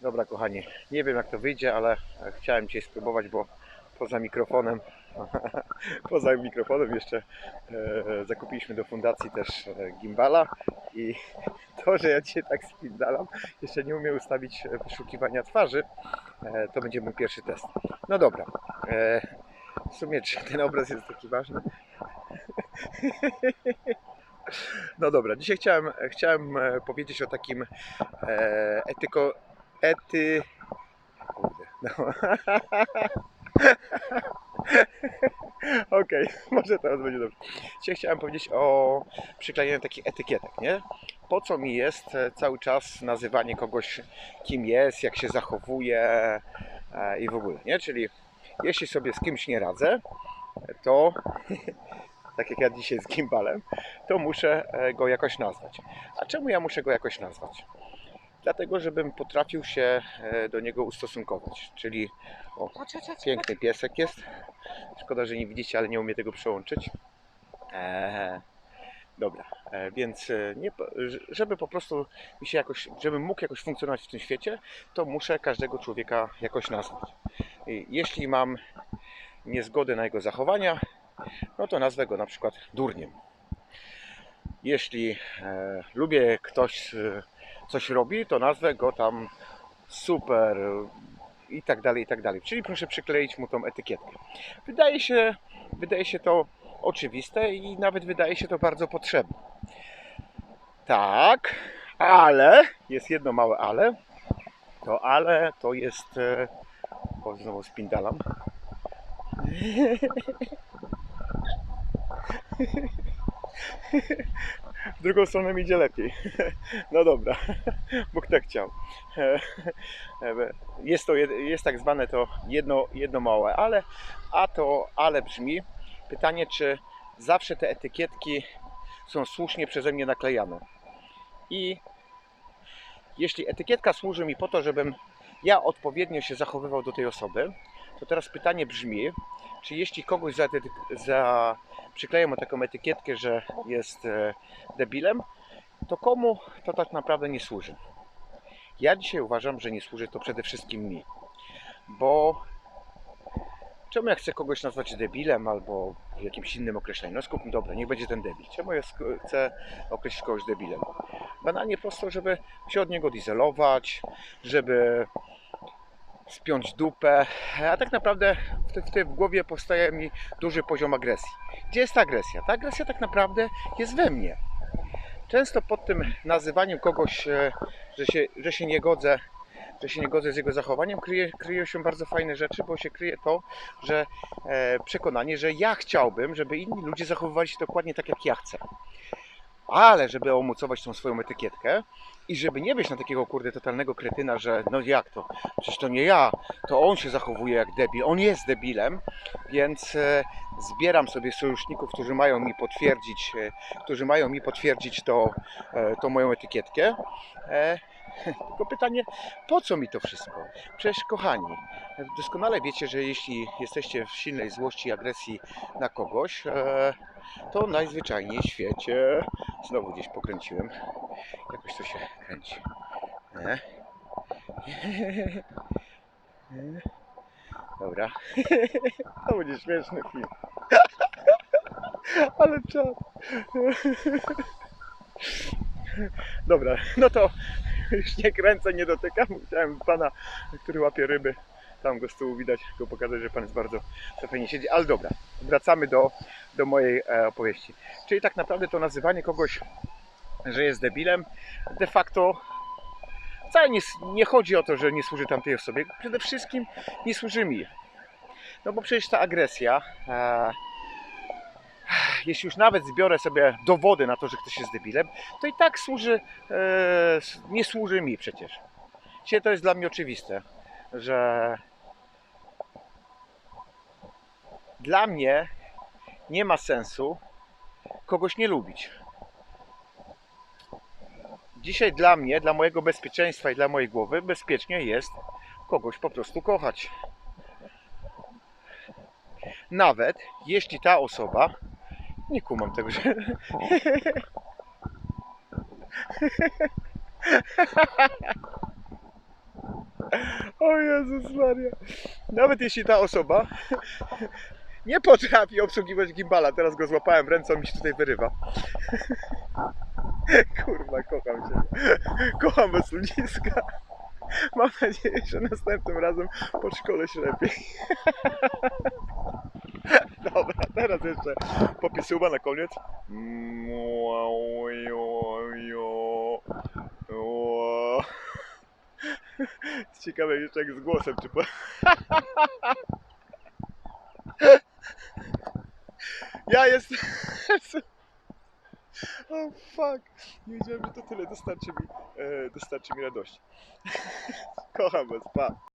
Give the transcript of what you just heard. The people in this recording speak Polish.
Dobra, kochani, nie wiem jak to wyjdzie, ale chciałem dzisiaj spróbować, bo poza mikrofonem, poza mikrofonem jeszcze e, zakupiliśmy do fundacji też e, gimbala i to, że ja dzisiaj tak spindalam, jeszcze nie umiem ustawić e, wyszukiwania twarzy, e, to będzie mój pierwszy test. No dobra, e, w sumie czy ten obraz jest taki ważny? No dobra, dzisiaj chciałem, chciałem e, powiedzieć o takim e, etyko, ety... No. Okej, może teraz będzie dobrze. Dzisiaj chciałem powiedzieć o przyklejeniu takich etykietek, nie? Po co mi jest e, cały czas nazywanie kogoś kim jest, jak się zachowuje e, i w ogóle, nie? Czyli jeśli sobie z kimś nie radzę, to tak jak ja dzisiaj z gimbalem, to muszę e, go jakoś nazwać. A czemu ja muszę go jakoś nazwać? Dlatego, żebym potrafił się e, do niego ustosunkować. Czyli o, piękny piesek jest. Szkoda, że nie widzicie, ale nie umie tego przełączyć. Eee, dobra, e, więc e, nie, żeby po prostu mi się jakoś, żebym mógł jakoś funkcjonować w tym świecie, to muszę każdego człowieka jakoś nazwać. I jeśli mam niezgodę na jego zachowania, no to nazwę go na przykład durniem. Jeśli e, lubię ktoś e, coś robi, to nazwę go tam super i tak dalej, i tak dalej. Czyli proszę przykleić mu tą etykietkę. Wydaje się, wydaje się to oczywiste i nawet wydaje się to bardzo potrzebne. Tak, ale jest jedno małe ale. To ale to jest. e, O, znowu spindalam. W drugą stronę mi idzie lepiej. No dobra, Bóg tak chciał. Jest to jest tak zwane to jedno, jedno małe ale, a to ale brzmi pytanie, czy zawsze te etykietki są słusznie przeze mnie naklejane. I jeśli etykietka służy mi po to, żebym ja odpowiednio się zachowywał do tej osoby, to teraz pytanie brzmi, czy jeśli kogoś za, za przykleję mu taką etykietkę, że jest e, debilem, to komu to tak naprawdę nie służy? Ja dzisiaj uważam, że nie służy to przede wszystkim mi. Bo czemu ja chcę kogoś nazwać debilem albo jakimś innym określeniem? No skupmy, dobra, niech będzie ten debil. Czemu ja chcę określić kogoś debilem? Banalnie prosto, żeby się od niego odizolować, żeby spiąć dupę, a tak naprawdę w, te, w głowie powstaje mi duży poziom agresji. Gdzie jest ta agresja? Ta agresja tak naprawdę jest we mnie. Często pod tym nazywaniem kogoś, e, że się, że się nie godzę, że się nie godzę z jego zachowaniem, kryje, kryją się bardzo fajne rzeczy, bo się kryje to, że e, przekonanie, że ja chciałbym, żeby inni ludzie zachowywali się dokładnie tak, jak ja chcę. Ale żeby omocować tą swoją etykietkę i żeby nie być na takiego kurde totalnego kretyna, że no jak to, przecież to nie ja, to on się zachowuje jak debil, on jest debilem, więc e, zbieram sobie sojuszników, którzy mają mi potwierdzić, e, którzy mają mi potwierdzić to, e, tą moją etykietkę. E, tylko pytanie, po co mi to wszystko? Przecież kochani, doskonale wiecie, że jeśli jesteście w silnej złości agresji na kogoś, e, to najzwyczajniej w świecie, znowu gdzieś pokręciłem, jakoś to się kręci. Nie? Dobra. To będzie śmieszny film. Ale czas. Dobra, no to już nie kręcę, nie dotykam. Chciałem pana, który łapie ryby, tam go z tyłu widać, go pokazać, że pan jest bardzo fajnie siedzi. Ale dobra, wracamy do, do mojej e, opowieści. Czyli tak naprawdę to nazywanie kogoś, że jest debilem, de facto wcale nie, nie chodzi o to, że nie służy tamtej osobie. Przede wszystkim nie służy mi. No bo przecież ta agresja, e, jeśli już nawet zbiorę sobie dowody na to, że ktoś jest debilem, to i tak służy, e, nie służy mi przecież. Dzisiaj to jest dla mnie oczywiste, że dla mnie nie ma sensu kogoś nie lubić. Dzisiaj dla mnie, dla mojego bezpieczeństwa i dla mojej głowy bezpiecznie jest kogoś po prostu kochać. Nawet jeśli ta osoba nie kumam tego, że O Jezus Maria. Nawet jeśli ta osoba nie potrafi obsługiwać gimbala, teraz go złapałem w ręce, on mi się tutaj wyrywa. Kurwa, kocham cię. Kocham bez ludziska. Mam nadzieję, że następnym razem podszkolę się lepiej. Dobra, teraz jeszcze popisuwa na koniec. Ciekawe jeszcze jak z głosem, czy po... Ja jestem... Oh fuck. Nie wiedziałem, że to tyle dostarczy mi, e, dostarczy mi radości. Kocham was, pa.